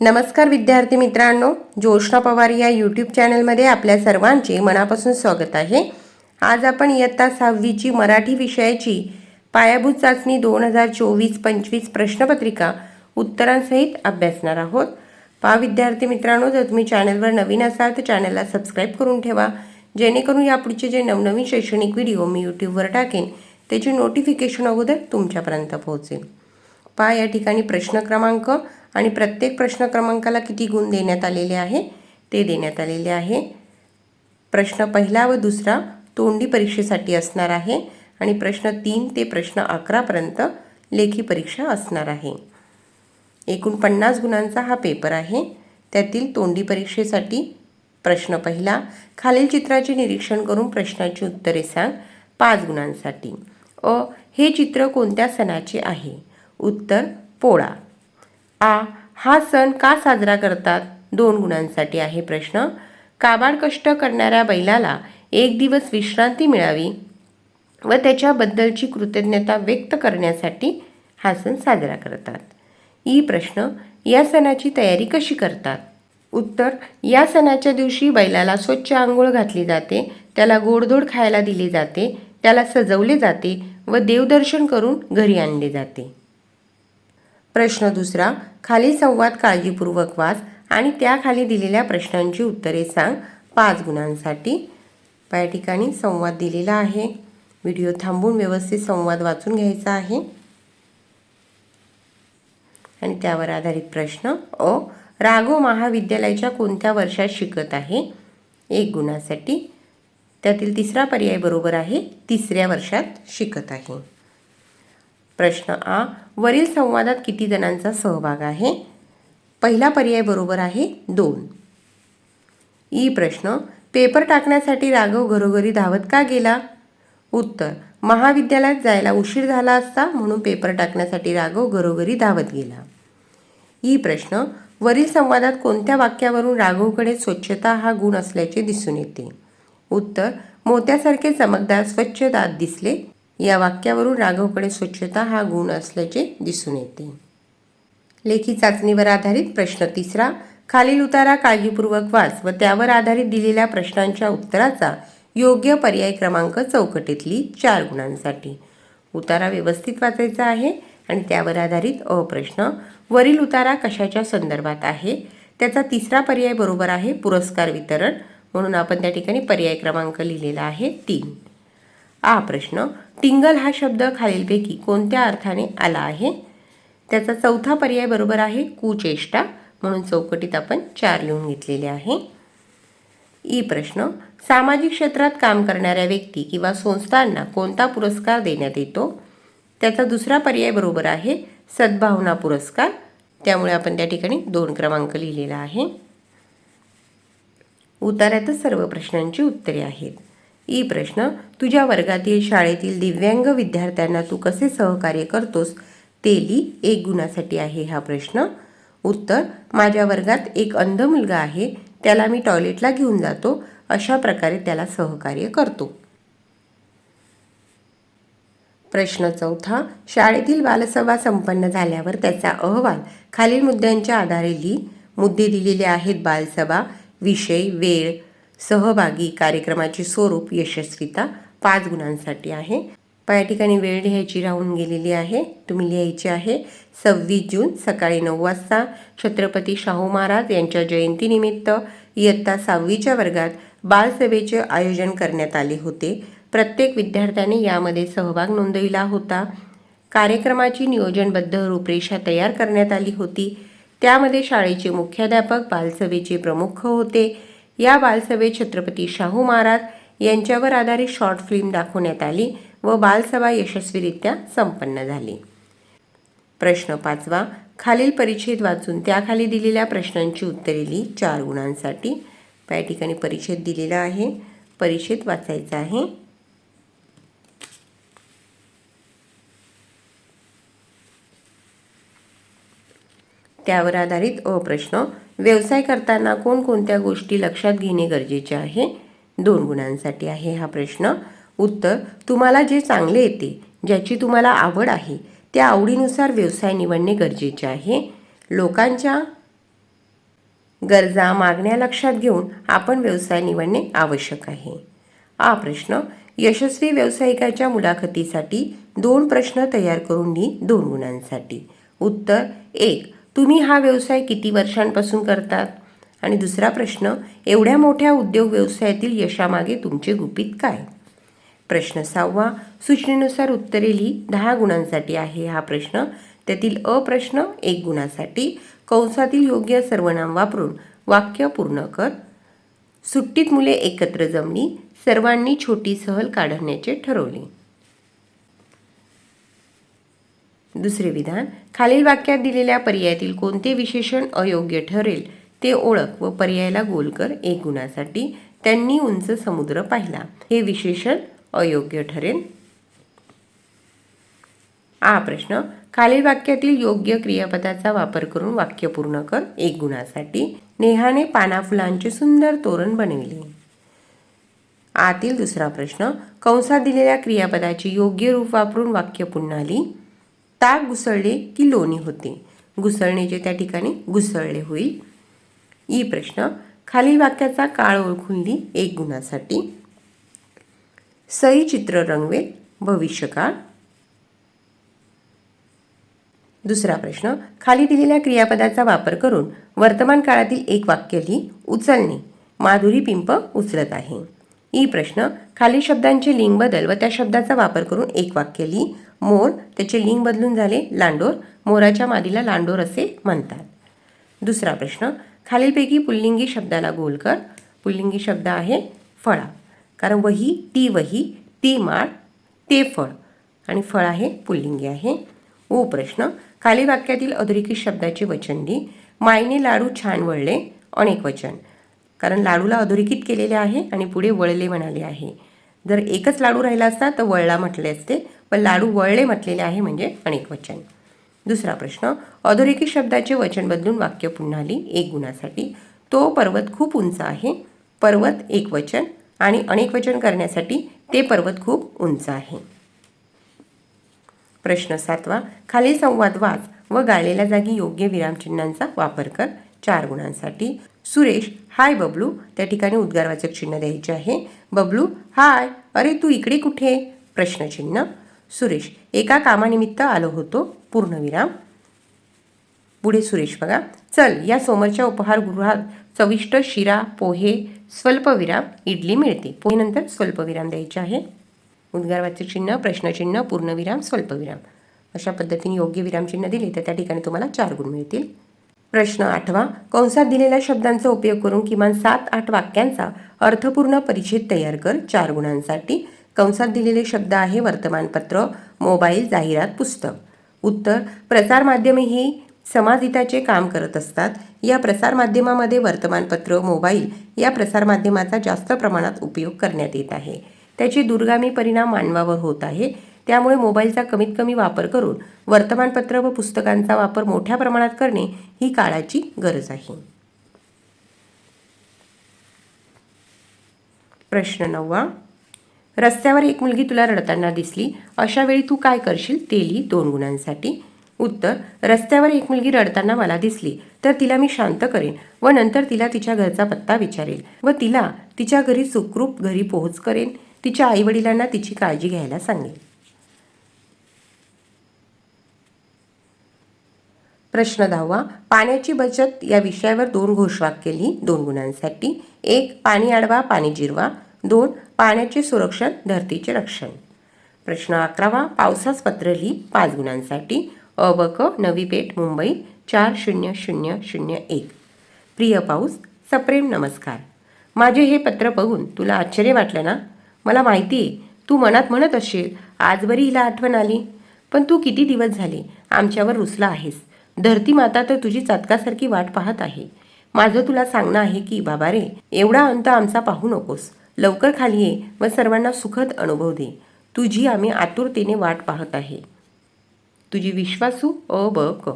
नमस्कार विद्यार्थी मित्रांनो ज्योष्णा पवार या यूट्यूब चॅनलमध्ये आपल्या सर्वांचे मनापासून स्वागत आहे. आज आपण इयत्ता सहावीची मराठी विषयाची पायाभूत चाचणी दोन हजार चोवीस पंचवीस प्रश्नपत्रिका उत्तरांसहित अभ्यासणार आहोत. पहा विद्यार्थी मित्रांनो जर तुम्ही चॅनलवर नवीन असाल तर चॅनलला सबस्क्राईब करून ठेवा. जेणेकरून यापुढचे जे नवनवीन शैक्षणिक व्हिडिओ मी यूट्यूबवर टाकेन त्याची नोटिफिकेशन अगोदर तुमच्यापर्यंत पोहोचेल पहा या ठिकाणी प्रश्न क्रमांक आणि प्रत्येक प्रश्न क्रमांकाला किती गुण देण्यात आलेले आहे? ते देण्यात आलेले आहे. प्रश्न पहिला व दुसरा तोंडी परीक्षेसाठी असणार आहे आणि प्रश्न तीन ते प्रश्न अकरापर्यंत लेखी परीक्षा असणार आहे. एकूण पन्नास गुणांचा हा पेपर आहे. त्यातील तोंडी परीक्षेसाठी प्रश्न पहिला खालील चित्राचे निरीक्षण करून प्रश्नाची उत्तरे सांग. पाच गुणांसाठी. अ हे चित्र कोणत्या सणाचे आहे? उत्तर पोळा. आ हा सण का साजरा करतात? दोन गुणांसाठी आहे प्रश्न. काबाड कष्ट करणाऱ्या बैलाला एक दिवस विश्रांती मिळावी व त्याच्याबद्दलची कृतज्ञता व्यक्त करण्यासाठी हा सण साजरा करतात. ई प्रश्न या सणाची तयारी कशी करतात? उत्तर या सणाच्या दिवशी बैलाला स्वच्छ आंघोळ घातली जाते त्याला गोडधोड खायला दिली जाते त्याला सजवले जाते व देवदर्शन करून घरी आणले जाते. प्रश्न दुसरा खाली संवाद काळजीपूर्वक वाच आणि त्याखाली दिलेल्या प्रश्नांची उत्तरे सांग. पाच गुणांसाठी. या ठिकाणी संवाद दिलेला आहे. व्हिडिओ थांबून व्यवस्थित संवाद वाचून घ्यायचा आहे. आणि त्यावर आधारित प्रश्न अ राघव महाविद्यालयाच्या कोणत्या वर्षात शिकत आहे? एक गुणासाठी. त्यातील तिसरा पर्याय बरोबर आहे तिसऱ्या वर्षात शिकत आहे. प्रश्न आ. वरील संवादात किती जणांचा सहभाग आहे? पहिला पर्याय बरोबर आहे दोन. ई प्रश्न पेपर टाकण्यासाठी राघव घरोघरी धावत का गेला? उत्तर महाविद्यालयात जायला उशीर झाला असता म्हणून पेपर टाकण्यासाठी राघव घरोघरी धावत गेला. ई प्रश्न वरील संवादात कोणत्या वाक्यावरून राघवकडे स्वच्छता हा गुण असल्याचे दिसून येते? उत्तर मोत्यासारखे चमकदार स्वच्छ दात दिसले या वाक्यावरून राघवकडे स्वच्छता हा गुण असल्याचे दिसून येते. लेखी चाचणीवर आधारित प्रश्न तिसरा खालील उतारा काळजीपूर्वक वाच व त्यावर आधारित दिलेल्या प्रश्नांच्या उत्तराचा योग्य पर्याय क्रमांक चौकटीतली चार गुणांसाठी. उतारा व्यवस्थित वाचायचा आहे आणि त्यावर आधारित अ प्रश्न वरील उतारा कशाच्या संदर्भात आहे त्याचा तिसरा पर्याय बरोबर आहे पुरस्कार वितरण म्हणून आपण त्या ठिकाणी पर्याय क्रमांक लिहिलेला आहे तीन. आ प्रश्न टिंगल हा शब्द खालीलपैकी कोणत्या अर्थाने आला आहे? त्याचा चौथा पर्याय बरोबर आहे कुचेष्टा. म्हणून चौकटीत आपण चार लिहून घेतलेले आहे. ई प्रश्न सामाजिक क्षेत्रात काम करणाऱ्या व्यक्ती किंवा संस्थांना कोणता पुरस्कार देण्यात येतो? त्याचा दुसरा पर्याय बरोबर आहे सद्भावना पुरस्कार. त्यामुळे आपण त्या ठिकाणी दोन क्रमांक लिहिलेला आहे. उतार्यातच सर्व प्रश्नांची उत्तरे आहेत. ई प्रश्न तुझ्या वर्गातील शाळेतील दिव्यांग विद्यार्थ्यांना तू कसे सहकार्य करतोस? ते ली एक गुणासाठी आहे हा प्रश्न. उत्तर माझ्या वर्गात एक अंध मुलगा आहे त्याला मी टॉयलेटला घेऊन जातो अशा प्रकारे त्याला सहकार्य करतो. प्रश्न चौथा शाळेतील बालसभा संपन्न झाल्यावर त्याचा अहवाल खालील मुद्द्यांच्या आधारे लिही मुद्दे दिलेले आहेत बालसभा विषय वेळ सहभागी कार्यक्रमाचे स्वरूप यशस्वीता पाच गुणांसाठी आहे. या ठिकाणी वेळ लिहायची राहून गेलेली आहे. तुम्ही लिहायची आहे सव्वीस जून सकाळी नऊ वाजता. छत्रपती शाहू महाराज यांच्या जयंतीनिमित्त इयत्ता सहावीच्या वर्गात बालसभेचे आयोजन करण्यात आले होते. प्रत्येक विद्यार्थ्याने यामध्ये सहभाग नोंदविला होता. कार्यक्रमाची नियोजनबद्ध रूपरेषा तयार करण्यात आली होती. त्यामध्ये शाळेचे मुख्याध्यापक बालसभेचे प्रमुख होते. या बालसभेत छत्रपती शाहू महाराज यांच्यावर आधारित शॉर्ट फिल्म दाखवण्यात आली व बालसभा यशस्वीरित्या संपन्न झाली. प्रश्न पाचवा खालील परिच्छेद वाचून त्याखाली दिलेल्या प्रश्नांची उत्तरे लिही चार गुणांसाठी. या ठिकाणी परिच्छेद दिलेला आहे. परिच्छेद वाचायचा आहे. त्यावर आधारित अ प्रश्न व्यवसाय करताना कोणकोणत्या गोष्टी लक्षात घेणे गरजेचे आहे? दोन गुणांसाठी आहे हा प्रश्न. उत्तर तुम्हाला जे चांगले येते ज्याची तुम्हाला आवड आहे त्या आवडीनुसार व्यवसाय निवडणे गरजेचे आहे. लोकांच्या गरजा मागण्या लक्षात घेऊन आपण व्यवसाय निवडणे आवश्यक आहे. हा प्रश्न यशस्वी व्यावसायिकाच्या मुलाखतीसाठी दोन प्रश्न तयार करून लिही दोन गुणांसाठी. उत्तर एक तुम्ही हा व्यवसाय किती वर्षांपासून करतात? आणि दुसरा प्रश्न एवढ्या मोठ्या उद्योग व्यवसायातील यशामागे तुमचे गुपित काय? प्रश्न सहावा सूचनेनुसार उत्तरे लिही दहा गुणांसाठी आहे हा प्रश्न. त्यातील अप्रश्न एक गुणासाठी. कंसातील योग्य सर्वनाम वापरून वाक्य पूर्ण कर. सुट्टीत मुले एकत्र जमली सर्वांनी छोटी सहल काढण्याचे ठरवले. दुसरे विधान खालील वाक्यात दिलेल्या पर्यायातील कोणते विशेषण अयोग्य ठरेल ते ओळख व पर्यायाला गोल कर एक गुणासाठी त्यांनी उंच समुद्र पाहिला. हे विशेषण अयोग्य ठरेल. हा प्रश्न खालील वाक्यातील योग्य क्रियापदाचा वापर करून वाक्य पूर्ण कर एक गुणासाठी. नेहाने पाना फुलांचे सुंदर तोरण बनविले. आतील दुसरा प्रश्न कंसात दिलेल्या क्रियापदाची योग्य रूप वापरून वाक्य पुन्हा लिही. ताक घुसळले की लोणी होते. घुसळणेचे त्या ठिकाणी घुसळले होईल. ई प्रश्न. खालील वाक्याचा काळ ओळखून ली एक गुणासाठी. सई चित्र रंगवेल भविष्यकाळ. दुसरा प्रश्न. खाली दिलेल्या क्रियापदाचा वापर करून वर्तमान काळातील एक वाक्य लिही उचलणे. माधुरी पिंप उचलत आहे. ई प्रश्न खाली शब्दांचे लिंग बदल व त्या शब्दाचा वापर करून एक वाक्य लिही मोर त्याचे लिंग बदलून झाले लांडोर मोराच्या मादीला लांडोर असे म्हणतात. दुसरा प्रश्न खालीलपैकी पुल्लिंगी शब्दाला गोल कर. पुल्लिंगी शब्द आहे फळा. कारण वही ती वही ती माळ ते फळ. आणि फळ आहे पुल्लिंगी आहे. ओ प्रश्न खाली वाक्यातील अधोरेखित शब्दाचे वचन दी. मायने लाडू छान वळले अनेक वचन. कारण लाडूला अधोरेखित केलेले आहे आणि पुढे वळले म्हणाले आहे. जर एकच लाडू राहिला असता तर वळला म्हटले असते. पण लाडू वळले म्हटलेले आहे म्हणजे अनेक वचन. दुसरा प्रश्न अधोरेखित शब्दाचे वचन बदलून वाक्य पुन्हा आली एक गुणासाठी तो पर्वत खूप उंच आहे. पर्वत एक वचन आणि अनेक वचन करण्यासाठी ते पर्वत खूप उंच आहे. प्रश्न सातवा खालील संवाद वाच व गाळलेल्या जागी योग्य विरामचिन्हांचा वापर कर. चार गुणांसाठी सुरेश हाय बबलू. त्या ठिकाणी उद्गारवाचक चिन्ह द्यायचे आहे. बबलू हाय. अरे तू इकडे कुठे? प्रश्नचिन्ह. सुरेश एका कामानिमित्त आलो होतो. पूर्णविराम. पुढे सुरेश बघा. चल या समोरच्या उपहारगृहात चविष्ट शिरा पोहे स्वल्पविराम इडली मिळते. पोहेनंतर स्वल्पविराम द्यायचे आहे. उद्गारवाचक चिन्ह प्रश्नचिन्ह पूर्णविराम स्वल्पविराम. अशा पद्धतीने योग्य विरामचिन्ह दिले तर त्या ठिकाणी तुम्हाला चार गुण मिळतील. प्रश्न आठवा. कंसात दिलेल्या शब्दांचा उपयोग करून किमान सात आठ वाक्यांचा अर्थपूर्ण परिच्छेद तयार कर. चार गुणांसाठी. कंसात दिलेले शब्द आहे वर्तमानपत्र मोबाईल जाहिरात पुस्तक. उत्तर प्रसारमाध्यमे ही समाजहिताचे काम करत असतात. या प्रसारमाध्यमामध्ये वर्तमानपत्र मोबाईल या प्रसारमाध्यमाचा जास्त प्रमाणात उपयोग करण्यात येत आहे. त्याचे दूरगामी परिणाम मानवावर होत आहे. त्यामुळे मोबाईलचा कमीत कमी वापर करून वर्तमानपत्र व पुस्तकांचा वापर मोठ्या प्रमाणात करणे ही काळाची गरज आहे. प्रश्न नववा. रस्त्यावर एक मुलगी तुला रडताना दिसली. अशा वेळी तू काय करशील? ते लिही दोन गुणांसाठी. उत्तर रस्त्यावर एक मुलगी रडताना मला दिसली तर तिला मी शांत करेन व नंतर तिला तिच्या घरचा पत्ता विचारेल व तिला तिच्या घरी सुखरूप घरी पोहोच करेन. तिच्या आईवडिलांना तिची काळजी घ्यायला सांगेल प्रश्न दहावा पाण्याची बचत या विषयावर दोन घोषवाक्य लिही दोन गुणांसाठी. एक पाणी अडवा पाणी जिरवा. दोन पाण्याचे सुरक्षण धरतीचे रक्षण. प्रश्न अकरावा पावसास पत्र लिही. पाच गुणांसाठी. अ ब क नवी पेठ मुंबई. चार शून्य शून्य शून्य एक. प्रिय पाऊस सप्रेम नमस्कार. माझे हे पत्र बघून तुला आश्चर्य वाटलं ना? मला माहिती आहे तू मनात म्हणत असशील आज बरी हिला आठवण आली. पण तू किती दिवस झाले आमच्यावर रुसला आहेस. धरती माता तर तुझी चातकासारखी वाट पाहत आहे. माझं तुला सांगणं आहे की बाबा रे एवढा अंत आमचा पाहू नकोस. लवकर खाली ये व सर्वांना सुखद अनुभव दे. तुझी आम्ही आतुरतेने वाट पाहत आहे. तुझी विश्वासू अ ब क.